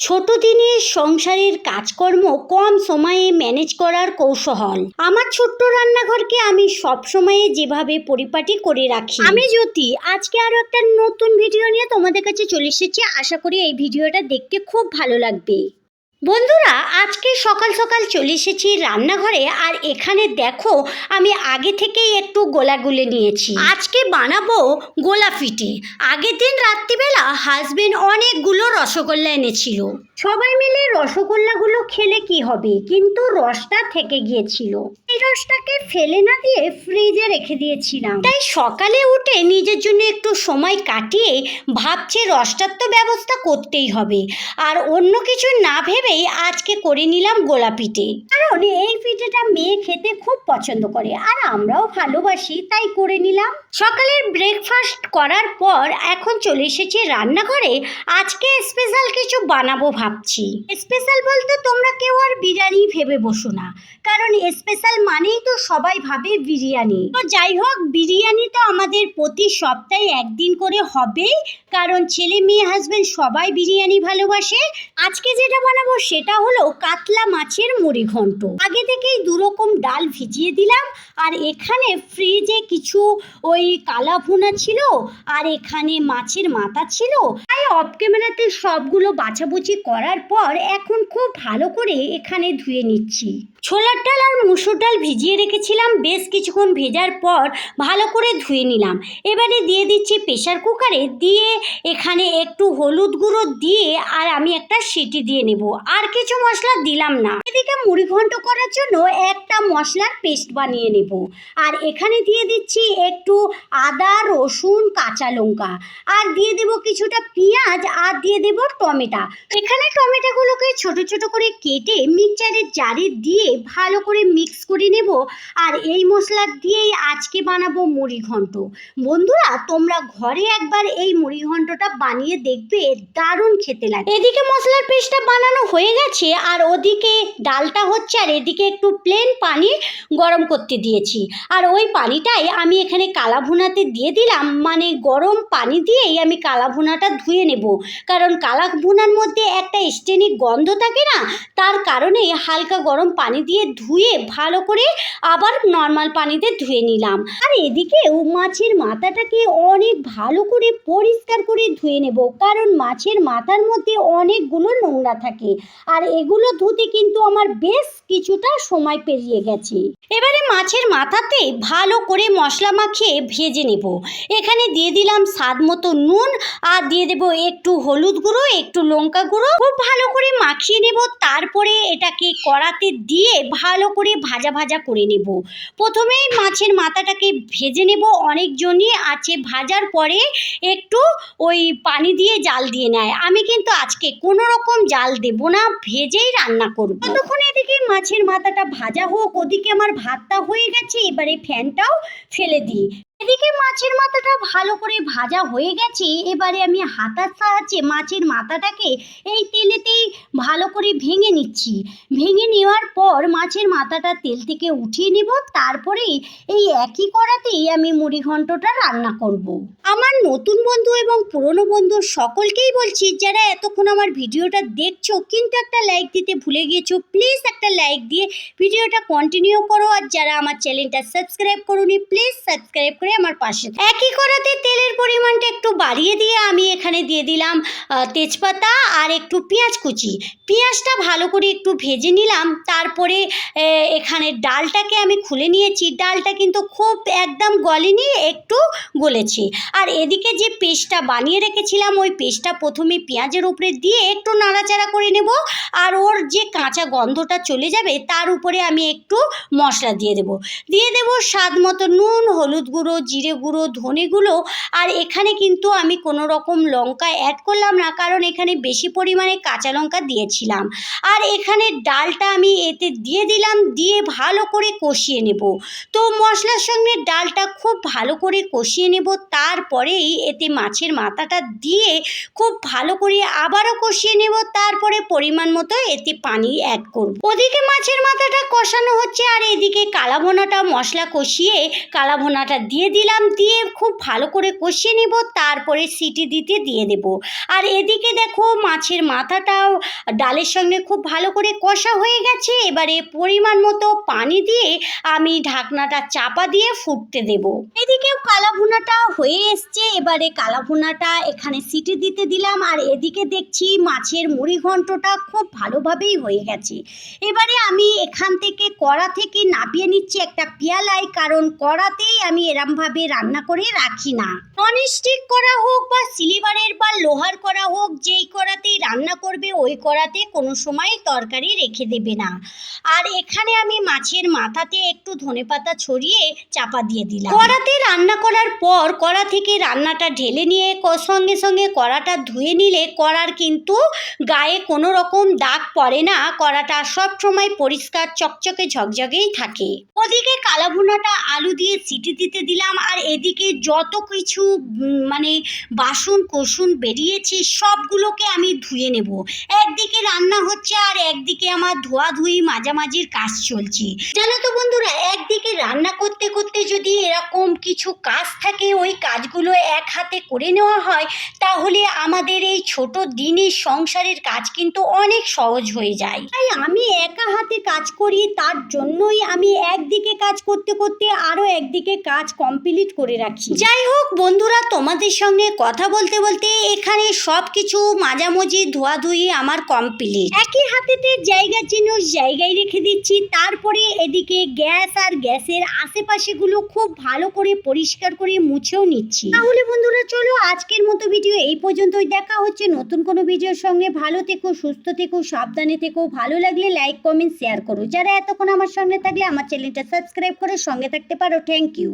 ছোট দিনের সংসারের কাজকর্ম কম সময়ে ম্যানেজ করার কৌশল। আমার ছোট্ট রান্নাঘরকে আমি সব সময়ে যেভাবে পরিপাটি করে রাখি। আমি জ্যোতি, আজকে আরও একটা নতুন ভিডিও নিয়ে তোমাদের কাছে চলে এসেছি। আশা করি এই ভিডিওটা দেখতে খুব ভালো লাগবে। বন্ধুরা, আজকে সকাল সকাল চলে এসেছি রান্নাঘরে, আর এখানে দেখো, আমি আগে থেকেই একটু গোলা গুলে নিয়েছি। আজকে বানাবো গোলা আগের দিন রাত্রিবেলা হাজবেন্ড অনেকগুলো রসগোল্লা এনেছিল। সবাই মিলে রসগোল্লাগুলো খেলে কি হবে? কিন্তু রসটা থেকে গিয়েছিল। এই রসটাকে ফেলে না দিয়ে ফ্রিজে রেখে দিয়েছিলাম। তাই সকালে উঠে নিজের জন্য একটু সময় কাটিয়ে ভাবছে রসটার তো ব্যবস্থা করতেই হবে। আর অন্য কিছু না ভেবেই আজকে করে নিলাম গোলা পিঠে কারণ এই পিঠেটা মেয়ে খেতে খুব পছন্দ করে আর আমরাও ভালোবাসি, তাই করে নিলাম। সকালের ব্রেকফাস্ট করার পর এখন চলে এসেছি রান্নাঘরে। আজকে স্পেশাল কিছু বানাবো ভাবছি। স্পেশাল বলতে তোমরা কেউ আর বিরিয়ানি ভেবে বসো না। কারণ স্পেশাল মানেই তো সবাই ভাবে বিরিয়ানি। তো যাই হোক, বিরিয়ানি তো আমাদের প্রতি সপ্তাহে একদিন করে হবেই, কারণ ছেলে মেয়ে হাজবেন্ড সবাই বিরিয়ানি ভালোবাসে। আজকে যেটা বানাবো সেটা হলো কাতলা মাছের মুড়ি ঘন্ট। আগে থেকেই দু রকম ডাল ভিজিয়ে দিলাম, আর এখানে ফ্রিজে কিছু ওই কালা ভুনা ছিল, আর এখানে মাছের মাথা ছিল। তাই অফ ক্যামেরাতে সবগুলো বাছাবুচি করার পর এখন খুব ভালো করে এখানে ধুয়ে নিচ্ছি। ছোলার ডাল আর মুসুর ডাল ভিজিয়ে রেখেছিলাম, বেশ কিছুক্ষণ ভেজার পর ভালো করে ধুয়ে নিলাম। এবারে দিয়ে দিচ্ছি প্রেশার কুকারে দিয়ে এখানে একটু হলুদ গুঁড়ো দিয়ে, আর আমি একটা সিটি দিয়ে নেব। আর কিছু মশলা দিলাম না। এদিকে মুড়ি ঘন্ট করার জন্য একটা মশলার পেস্ট বানিয়ে নেব। আর এখানে দিয়ে দিচ্ছি একটু আদা, রসুন, কাঁচা লঙ্কা। আর দিয়ে দেব কিছুটা পেঁয়াজ আর দিয়ে দেব টমেটো। এখানে টমেটোগুলোকে ছোট ছোট করে কেটে মিক্সচারের জারে দিয়ে ভালো করে মিক্স করে নেব। আর এই মশলা দিয়েই আজকে বানাবো মুড়ি ঘন্ট। বন্ধুরা, তোমরা ঘরে একবার এই মুড়ি ঘন্টটা বানিয়ে দেখবে, দারুণ খেতে লাগে। এদিকে মশলার পেস্টটা বানানো হয়ে গেছে। আর ওদিকে ডালটা হচ্ছে আর এদিকে একটু প্লেন পানি গরম করতে দিয়েছি। আর ওই পানিটাই আমি এখানে কালা ভুনাতে দিয়ে দিলাম মানে গরম পানি দিয়েই আমি কালা ভুনাটা ধুয়ে নেব। কারণ কালা ভুনার মধ্যে একটা স্টেনিক গন্ধ থাকে না, তার কারণে হালকা গরম পানি দিয়ে ধুয়ে ভালো করে আবার নর্মাল পানিতে ধুয়ে নিলাম। আর এদিকেও মাছের মাথাটাকে অনেক ভালো করে পরিষ্কার করে ধুয়ে নেব, কারণ মাছের মাথার মধ্যে অনেকগুলো নোংরা থাকে। আর এগুলো ধুতে কিন্তু আমার বেশ কিছুটা সময় পেরিয়ে গেছে। এবারে মাছের মাথাতে ভালো করে মশলা মাখিয়ে ভেজে নেব। এখানে দিয়ে দিলাম স্বাদ মতো নুন আর দিয়ে দেব একটু হলুদ গুঁড়ো, একটু লঙ্কা গুঁড়ো। খুব ভালো করে মাখিয়ে তারপরে এটাকে কড়াতে দিয়ে ভালো করে ভাজা ভাজা করে নেব। প্রথমেই মাছের মাথাটাকে ভেজে নেব, অনেকজনই আছে, ভাজার পরে একটু ওই পানি দিয়ে জাল দিয়ে নেয়। আমি কিন্তু আজকে কোনো রকম জাল দেব না, ভেজেই রান্না করব। ততক্ষণ এদিকে মাছের মাথাটা ভাজা হোক, ওদিকে আমার ভাতটা হয়ে গেছে, এবারে ফ্যানটাও ফেলে দিই। এদিকে মাছের মাথাটা ভালো করে ভাজা হয়ে গেছে। এবারে আমি হাতার সাহায্যে মাছের মাথাটাকে এই তেলেতেই ভালো করে ভেঙে নিচ্ছি। ভেঙে নেওয়ার পর মাছের মাথাটা তেল থেকে উঠিয়ে নেব। তারপরেই এই একই কড়াতেই আমি মুড়ি ঘন্টটা রান্না করব। আমার নতুন বন্ধু এবং পুরনো বন্ধু সকলকেই বলছি, যারা এতক্ষণ আমার ভিডিওটা দেখছ, কিন্তু একটা লাইক দিতে ভুলে গিয়েছো প্লিজ একটা লাইক দিয়ে ভিডিওটা কন্টিনিউ করো। আর যারা আমার চ্যানেলটা সাবস্ক্রাইব করুনি প্লিজ সাবস্ক্রাইব করে আমার পাশে। একই কড়াতে তেলের পরিমাণটা একটু বাড়িয়ে দিয়ে আমি এখানে দিয়ে দিলাম তেজপাতা আর একটু পেঁয়াজ কুচি। পেঁয়াজটা ভালো করে একটু ভেজে নিলাম, তারপরে এখানে ডালটাকে আমি খুলে নিয়েছি। ডালটা কিন্তু খুব একদম গলেনি, একটু গলেছে। আর এদিকে যে পেস্টটা বানিয়ে রেখেছিলাম, ওই পেস্টটা প্রথমে পেঁয়াজের উপরে দিয়ে একটু নাড়াচাড়া করে নেব, আর ওর যে কাঁচা গন্ধটা চলে যাবে, তার উপরে আমি একটু মশলা দিয়ে দেব। দিয়ে দেব স্বাদ মতো নুন, হলুদ গুঁড়ো জিরে গুঁড়ো ধনে গুঁড়ো আর এখানে কিন্তু আমি কোনো রকম লঙ্কা অ্যাড করলাম না, কারণ এখানে বেশি পরিমাণে কাঁচা লঙ্কা দিয়েছিলাম। আর এখানে ডালটা আমি এতে দিয়ে দিলাম, দিয়ে ভালো করে কষিয়ে নেব। তো মশলার সঙ্গে ডালটা খুব ভালো করে কষিয়ে নেব, তারপরেই এতে মাছের মাথাটা দিয়ে খুব ভালো করে আবারও কষিয়ে নেব, তারপরে পরিমাণ মতো এতে পানি অ্যাড করব। ওদিকে মাছের মাথাটা কষানো হচ্ছে, আর এদিকে কালাভোনাটা মশলা কষিয়ে কালাভোনাটা দিয়ে দিলাম, দিয়ে খুব ভালো করে কষিয়ে নেব, তারপরে সিটি দিতে দিয়ে দেব। আর এদিকে দেখো মাছের মাথাটাও ডালের সঙ্গে খুব ভালো করে কষা হয়ে গেছে, এবারে পরিমাণ মতো পানি দিয়ে আমি ঢাকনাটা চাপা দিয়ে ফুটতে দেব। এদিকেও কালাভুনাটা হয়ে এসছে, এবারে কালাভুনাটা এখানে সিটি দিতে দিলাম, আর এদিকে দেখছি মাছের মুড়ি ঘন্টটা খুব ভালোভাবেই হয়ে গেছে। এবারে আমি এখান থেকে কড়া থেকে নাবিয়ে নিচ্ছি একটা পেয়ালায় কারণ কড়াতেই আমি এরমভাবে রান্না করে রাখি না। ননস্টিক করা হোক বা সিলিভারের বা লোহার করা হোক, যেই কড়াতেই রান্না করবে, ওই কড়াতে কোনো সময় তরকারি রেখে দেবে না। আর এখানে আমি মাছের মাথাতে একটু ধনেপাতা ছড়িয়ে চাপা দিয়ে দিলাম। কড়াতে রান্না করার পর কড়া থেকে রান্নাটা ঢেলে নিয়ে সঙ্গে সঙ্গে কড়াটা ধুয়ে নিলে কড়ার কিন্তু গায়ে কোনো রকম দাগ পড়ে না। কড়াটা সব সময় পরিষ্কার, চকচকে, ঝকঝকেই থাকে। ওদিকে কালাভুনাটা আলু দিয়ে সিটি দিতে দিলাম। আর এদিকে যত কিছু মানে বাসন কোসুন বেরিয়েছে, সবগুলোকে আমি ধুয়ে নেব। একদিকে রান্না হচ্ছে আর একদিকে আমার ধোয়াধুয়ি মাঝামাঝির কাজ চলছে। জানো তো বন্ধুরা, একদিকে রান্না করতে করতে যদি এরকম কিছু কাজ থাকে, ওই কাজগুলো এক হাতে করে নেওয়া হয়, তাহলে আমাদের এই ছোট দিনের সংসারের কাজ কিন্তু অনেক সহজ হয়ে যায়। তাই আমি একা হাতে কাজ করি, তার জন্যই আমি একদিকে কাজ করতে করতে আরও একদিকে কাজ কমপ্লিট করে রাখি। যাই হোক বন্ধুরা, তোমাদের সঙ্গে কথা বলতে বলতে এখানে সব কিছু মাঝামাঝি ধোয়াধুয়ি আমার কমপ্লিট একই হাতেতে জায়গা চিহ্ন জায়গায় রেখে দিচ্ছি। তারপরে এদিকে গ্যাস আর গ্যাসের আশেপাশেগুলো খুব ভালো করে পরিষ্কার করে মুছেও নিচ্ছি। তাহলে বন্ধুরা, চলো আজকের মতো ভিডিও এই পর্যন্তই। দেখা হচ্ছে নতুন কোনো ভিডিওর সঙ্গে। ভালো থেকো, সুস্থ থেকো, সাবধানে থেকো। ভালো লাগলে লাইক কমেন্ট শেয়ার করো। যারা এতক্ষণ আমার সঙ্গে থাকলে আমার চ্যানেলটা সাবস্ক্রাইব করে সঙ্গে থাকতে পারো। Thank you